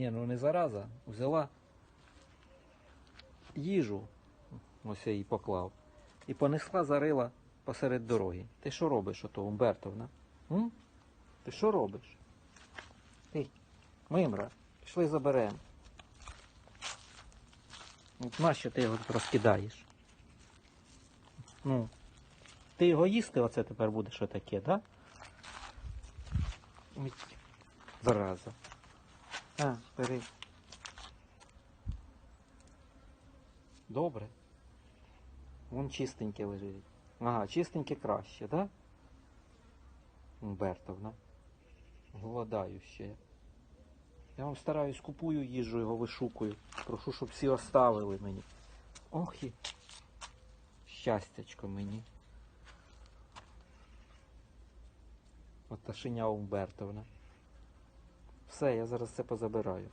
Ні, ну не зараза. Взяла їжу, ось я її поклав, і понесла, зарила посеред дороги. Ти що робиш, ото, Умбертовна? М? Ти що робиш? Ти, Мимра, пішли заберемо. От нащо ти його розкидаєш? Ну, ти його їсти оце тепер будеш отаке, да? Зараза. А, бери. Добре. Вон чистеньке лежить. Ага, чистеньке краще, да? Умбертовна. Голодаю ще. Я вам стараюсь, купую їжу, його вишукую. Прошу, щоб всі оставили мені. Ох і щастячко мені. От Ташиня Умбертовна. Все, я зараз це позабираю.